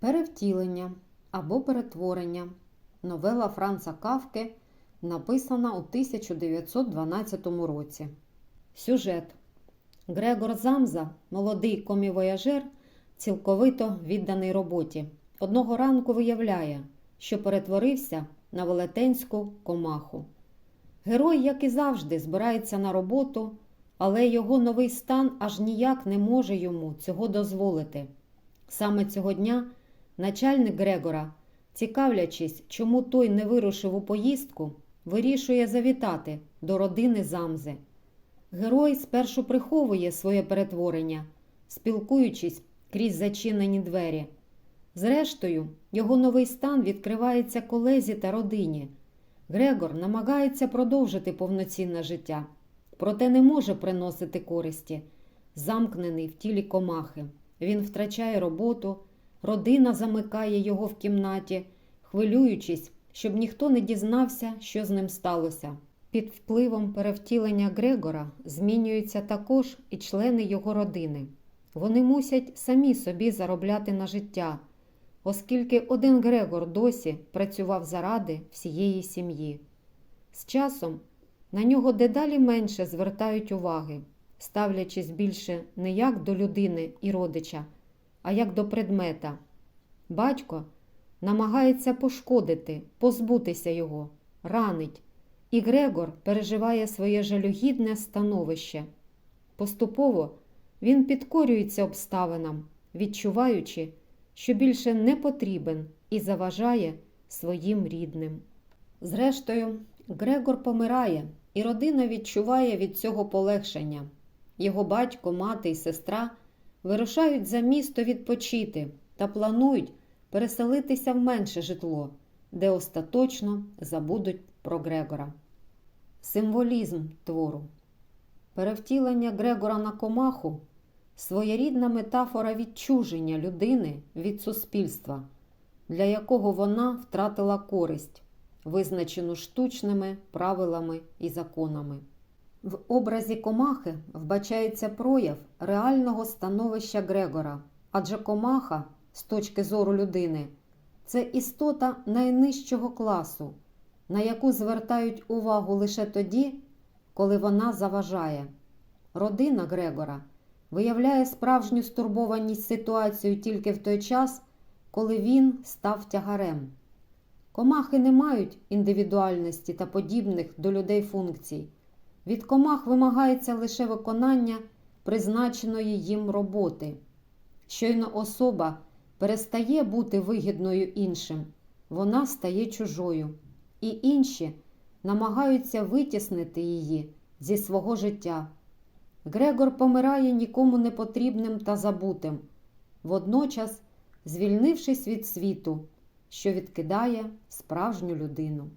Перевтілення або перетворення. Новела Франца Кавки, написана у 1912 році. Сюжет. Грегор Замза, молодий комівояжер, цілковито відданий роботі. Одного ранку виявляє, що перетворився на велетенську комаху. Герой, як і завжди, збирається на роботу, але його новий стан аж ніяк не може йому цього дозволити. Саме цього дня начальник Грегора, цікавлячись, чому той не вирушив у поїздку, вирішує завітати до родини Замзи. Герой спершу приховує своє перетворення, спілкуючись крізь зачинені двері. Зрештою, його новий стан відкривається колезі та родині. Грегор намагається продовжити повноцінне життя, проте не може приносити користі, замкнений в тілі комахи. Він втрачає роботу, родина замикає його в кімнаті, хвилюючись, щоб ніхто не дізнався, що з ним сталося. Під впливом перевтілення Грегора змінюються також і члени його родини. Вони мусять самі собі заробляти на життя, оскільки один Грегор досі працював заради всієї сім'ї. З часом на нього дедалі менше звертають уваги, ставлячись більше не як до людини і родича, а як до предмета. Батько намагається пошкодити, позбутися його, ранить, і Грегор переживає своє жалюгідне становище. Поступово він підкорюється обставинам, відчуваючи, що більше не потрібен і заважає своїм рідним. Зрештою, Грегор помирає, і родина відчуває від цього полегшення. Його батько, мати і сестра вирушають за місто відпочити та планують переселитися в менше житло, де остаточно забудуть про Грегора. Символізм твору. Перевтілення Грегора на комаху своєрідна метафора відчуження людини від суспільства, для якого вона втратила користь, визначену штучними правилами і законами. В образі комахи вбачається прояв реального становища Грегора, адже комаха, з точки зору людини, це істота найнижчого класу, на яку звертають увагу лише тоді, коли вона заважає. Родина Грегора виявляє справжню стурбованість ситуацією тільки в той час, коли він став тягарем. Комахи не мають індивідуальності та подібних до людей функцій. Від комах вимагається лише виконання призначеної їм роботи. Щойно особа перестає бути вигідною іншим, вона стає чужою, і інші намагаються витіснити її зі свого життя. Грегор помирає нікому не потрібним та забутим, водночас звільнившись від світу, що відкидає справжню людину.